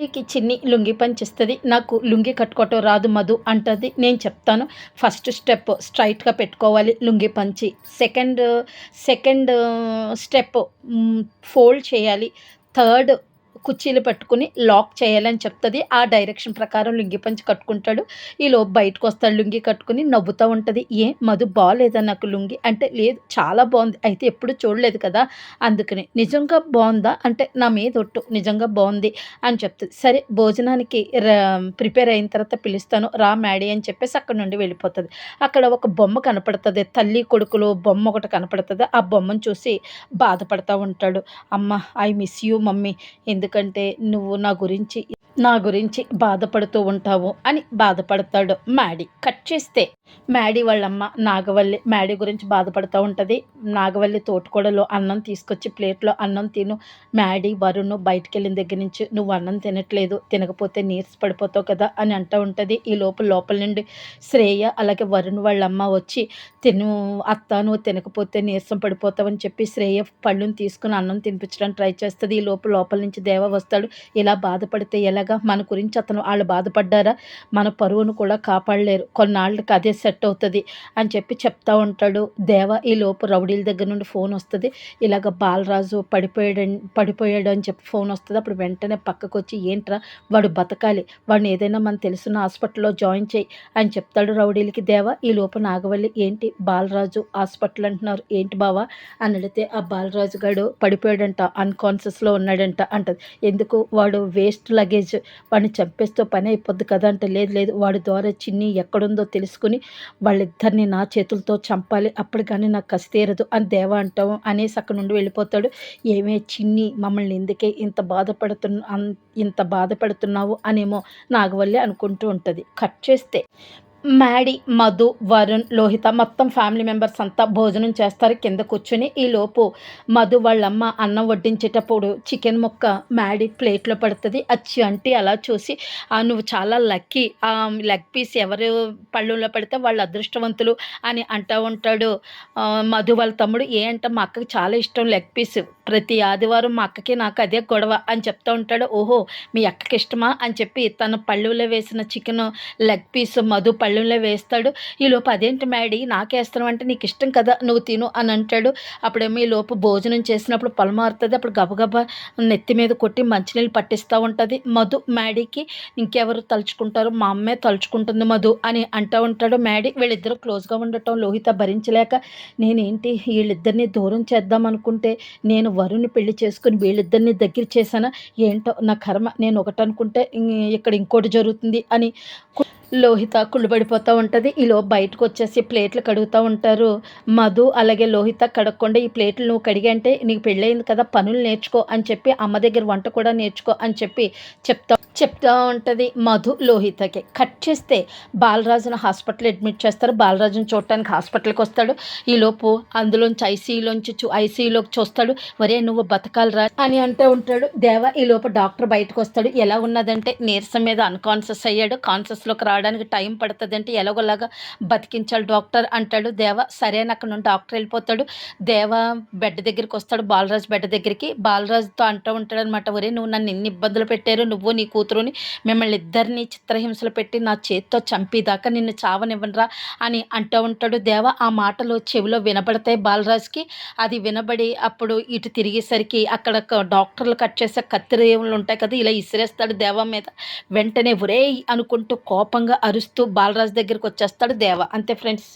నీకు చిన్ని లుంగి పంచిస్తుంది నాకు లుంగి కట్టుకోవటం రాదు మధు అంటది. నేను చెప్తాను. ఫస్ట్ స్టెప్ స్ట్రైట్గా పెట్టుకోవాలి లుంగి పంచి. సెకండ్ సెకండ్ స్టెప్ ఫోల్డ్ చేయాలి. థర్డ్ కుర్చీలు పట్టుకుని లాక్ చేయాలని చెప్తుంది. ఆ డైరెక్షన్ ప్రకారం లుంగి పంచి కట్టుకుంటాడు. ఈలో బయటకు వస్తాడు లుంగి కట్టుకుని నవ్వుతూ ఉంటుంది. ఏ మధు బాగాలేదా నాకు లుంగి? అంటే లేదు చాలా బాగుంది. అయితే ఎప్పుడు చూడలేదు కదా? అందుకని నిజంగా బాగుందా? అంటే నా మీద ఒట్టు నిజంగా బాగుంది అని చెప్తుంది. సరే భోజనానికి ప్రిపేర్ అయిన తర్వాత పిలుస్తాను. రా మ్యాడీ అని చెప్పేసి అక్కడ నుండి వెళ్ళిపోతుంది. అక్కడ ఒక బొమ్మ కనపడుతుంది. తల్లి కొడుకులు బొమ్మ ఒకటి కనపడుతుంది. ఆ బొమ్మను చూసి బాధపడతా ఉంటాడు. అమ్మ ఐ మిస్ యూ మమ్మీ. ఎందుకు ఎందుకంటే నువ్వు నా గురించి నా గురించి బాధపడుతూ ఉంటావు అని బాధపడతాడు మ్యాడీ. కట్ చేస్తే మ్యాడీ వాళ్ళమ్మ నాగవల్లి మ్యాడీ గురించి బాధపడుతూ ఉంటుంది. నాగవల్లి తోటకూడలో అన్నం తీసుకొచ్చి ప్లేట్లో అన్నం తిను. మ్యాడీ వరుణ్ బయటికి వెళ్ళిన దగ్గర నుంచి నువ్వు అన్నం తినట్లేదు తినకపోతే నీరస పడిపోతావు కదా అని అంటూ ఉంటుంది. ఈ లోపల లోపల నుండి శ్రేయ అలాగే వరుణ్ వాళ్ళమ్మ వచ్చి తిను అత్త నువ్వు తినకపోతే నీరసం పడిపోతావని చెప్పి శ్రేయ పళ్ళుని తీసుకుని అన్నం తినిపించడానికి ట్రై చేస్తుంది. ఈ లోపల లోపల నుంచి దేవ వస్తాడు. ఇలా బాధపడితే ఎలా అనగా మన గురించి అతను వాళ్ళు బాధపడ్డారా? మన పరువును కూడా కాపాడలేరు. కొన్నాళ్ళకి అదే సెట్ అవుతుంది అని చెప్పి చెప్తా ఉంటాడు. దేవ ఈ లోపు రౌడీల దగ్గర నుండి ఫోన్ వస్తుంది. ఇలాగ బాలరాజు పడిపోయాడు పడిపోయాడు అని చెప్పి ఫోన్ వస్తుంది. అప్పుడు వెంటనే పక్కకు వచ్చి ఏంట్రా వాడు బతకాలి. వాడిని ఏదైనా మనం తెలిసిన హాస్పిటల్లో జాయిన్ చేయి అని చెప్తాడు రౌడీలకి. దేవ ఈ లోపు నాగవల్లి ఏంటి? బాలరాజు హాస్పిటల్ అంటున్నారు. ఏంటి బావా? అని అడిగితే ఆ బాలరాజు గాడు పడిపోయాడంట. అన్కాన్షియస్లో ఉన్నాడంట అంటది. ఎందుకు? వాడు వేస్ట్ లగేజ్ వాడిని చంపేస్తే పని అయిపోద్ది కదా అంటే లేదు లేదు. వాడి ద్వారా చిన్ని ఎక్కడుందో తెలుసుకుని వాళ్ళిద్దరిని నా చేతులతో చంపాలి. అప్పుడు కానీ నాకు కసి తీరదు అని దేవ అంటాం అనేసి అక్కడ నుండి వెళ్ళిపోతాడు. ఏమే చిన్ని మమ్మల్ని ఎందుకే ఇంత బాధపడుతున్నా ఇంత బాధపడుతున్నావు అనేమో నాగవల్లి అనుకుంటూ ఉంటుంది. కట్ చేస్తే మ్యాడీ మధు వరుణ్ లోహిత మొత్తం ఫ్యామిలీ మెంబర్స్ అంతా భోజనం చేస్తారు కింద కూర్చొని. ఈలోపు మధు వాళ్ళమ్మ అన్నం వడ్డించేటప్పుడు చికెన్ ముక్క మ్యాడీ ప్లేట్లో పడుతుంది. అచ్చి అంటే అలా చూసి నువ్వు చాలా లక్కీ. లెగ్ పీస్ ఎవరు పళ్ళులో పడితే వాళ్ళు అదృష్టవంతులు అని అంటూ ఉంటాడు. మధు వాళ్ళ తమ్ముడు ఏ అంటే మా అక్కకి చాలా ఇష్టం లెగ్ పీస్. ప్రతి ఆదివారం మా అక్కకి నాకు అదే గొడవ అని చెప్తూ ఉంటాడు. ఓహో మీ అక్కకి ఇష్టమా? అని చెప్పి తన పళ్ళులో వేసిన చికెన్ లెగ్ పీస్ మధు పళ్ళెంలో వేస్తాడు. ఈ లోపు అదేంటి మ్యాడీ? నాకేస్తాను అంటే నీకు ఇష్టం కదా నువ్వు తిను అని అంటాడు. అప్పుడేమో ఈలోపు లోపు భోజనం చేసినప్పుడు పొలమారుతుంది అప్పుడు గబగబా నెత్తి మీద కొట్టి మంచినీళ్ళు పట్టిస్తూ ఉంటుంది. మధు మ్యాడీకి ఇంకెవరు తలుచుకుంటారు? మా అమ్మే తలుచుకుంటుంది మధు అని అంటూ ఉంటాడు మ్యాడీ. వీళ్ళిద్దరూ క్లోజ్గా ఉండటం లోహిత భరించలేక నేనేంటి వీళ్ళిద్దరిని దూరం చేద్దాం అనుకుంటే నేను వరుణ్ని పెళ్ళి చేసుకుని వీళ్ళిద్దరిని దగ్గర చేశానా? ఏంటో నా కర్మ. నేను ఒకటి అనుకుంటే ఇక్కడ ఇంకోటి జరుగుతుంది అని లోహిత కుళ్ళుబడిపోతూ ఉంటుంది. ఈలో బయటకు వచ్చేసి ప్లేట్లు కడుగుతూ ఉంటారు. మధు అలాగే లోహిత కడగకుండా ఈ ప్లేట్లు నువ్వు కడిగంటే నీకు పెళ్ళయింది కదా పనులు నేర్చుకో అని చెప్పి అమ్మ దగ్గర వంట కూడా నేర్చుకో అని చెప్పి చెప్తా చెప్తా ఉంటుంది మధు లోహితకి. కట్ చేస్తే బాలరాజును హాస్పిటల్ అడ్మిట్ చేస్తారు. బాలరాజును చూడటానికి హాస్పిటల్కి వస్తాడు. ఈలోపు అందులోంచి ఐసీయూలోంచి చూ ఐసీయూలోకి చూస్తాడు. వరే నువ్వు బతకాలరా అని అంటూ ఉంటాడు. దేవ ఈలోపు డాక్టర్ బయటకు వస్తాడు. ఎలా ఉన్నదంటే నీరసం మీద అన్కాన్షియస్ అయ్యాడు. కాన్షియస్లోకి రావడం రావడానికి టైం పడుతుంది అంటే ఎలాగోలాగా బతికించాలి డాక్టర్ అంటాడు. దేవ సరే అని అక్కడ నుండి డాక్టర్ వెళ్ళిపోతాడు. దేవ బెడ్ దగ్గరికి వస్తాడు. బాలరాజు బెడ్ దగ్గరికి. బాలరాజుతో అంటూ ఉంటాడు అనమాట ఒరే నువ్వు నన్ను ఎన్ని ఇబ్బందులు పెట్టారు నువ్వు నీ కూతురుని మిమ్మల్ని ఇద్దరిని చిత్రహింసలు పెట్టి నా చేతితో చంపేదాకా నిన్ను చావనివ్వనరా అని అంటూ ఉంటాడు. దేవ ఆ మాటలు చెవిలో వినబడతాయి బాలరాజుకి. అది వినబడి అప్పుడు ఇటు తిరిగేసరికి అక్కడ డాక్టర్లు కట్ చేసే కత్తిరేములు ఉంటాయి కదా ఇలా ఇసిరేస్తాడు దేవ మీద. వెంటనే ఒరే అనుకుంటూ కోపంగా అరుస్తూ బాలరాజు దగ్గరికి వచ్చేస్తాడు దేవ. అంతే ఫ్రెండ్స్.